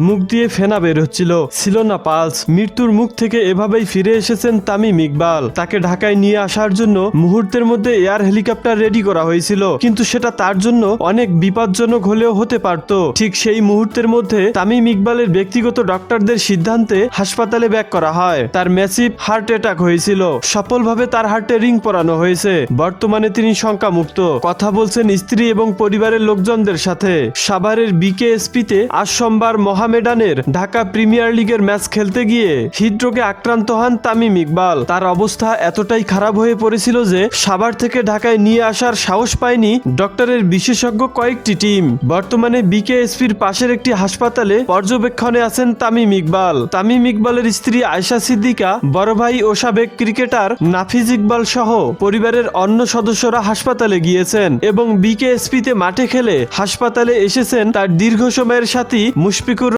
মুখ দিয়ে ফেনা বের হচ্ছিল। ছিল না পালস। মৃত্যুর মুখ থেকে এভাবেই ফিরে এসেছেন তামিম ইকবাল। তাকে ঢাকায় নিয়ে আসার জন্য মুহূর্তের মধ্যে এয়ার হেলিকপ্টার রেডি করা হয়েছিল। কিন্তু সেটা তার জন্য অনেক বিপজ্জনক হলেও হতে পারত। ঠিক সেই মুহূর্তের মধ্যে তামিম ইকবালের ব্যক্তিগত ডক্টরদের সিদ্ধান্তে হাসপাতালে ব্যাক করা হয়। তার ম্যাসিভ হার্ট অ্যাটাক হয়েছিল। সফলভাবে তার হার্টে রিং পরানো হয়েছে। বর্তমানে তিনি শঙ্কামুক্ত। কথা বলছেন স্ত্রী এবং পরিবারের লোকজনদের সাথে। সাভারের বিকেএসপিতে আজ সোমবার মহামেডানের ঢাকা প্রিমিয়ার লিগের ম্যাচ খেলতে গিয়ে হৃদরোগে আক্রান্ত হন তামিম ইকবাল। তার অবস্থা এতটাই খারাপ হয়ে পড়েছিল যে সাভার থেকে ঢাকায় নিয়ে আসার সাহস পায়নি ডক্টরের বিশেষজ্ঞ কয়েকটি টিম। বর্তমানে বিকেএসপির পাশের একটি হাসপাতালে পর্যবেক্ষণে আছেন তামিম ইকবাল। তামিম ইকবালের স্ত্রী আয়শা সিদ্দিকা, বড় ভাই ও সাবেক ক্রিকেটার নাফিজ ইকবাল সহ পরিবারের অন্য সদস্যরা হাসপাতালে গিয়েছেন এবং বিকেএসপিতে মাঠে খেলে হাসপাতালে এসেছেন তার দীর্ঘ সময়ের সাথী মুশফিকুর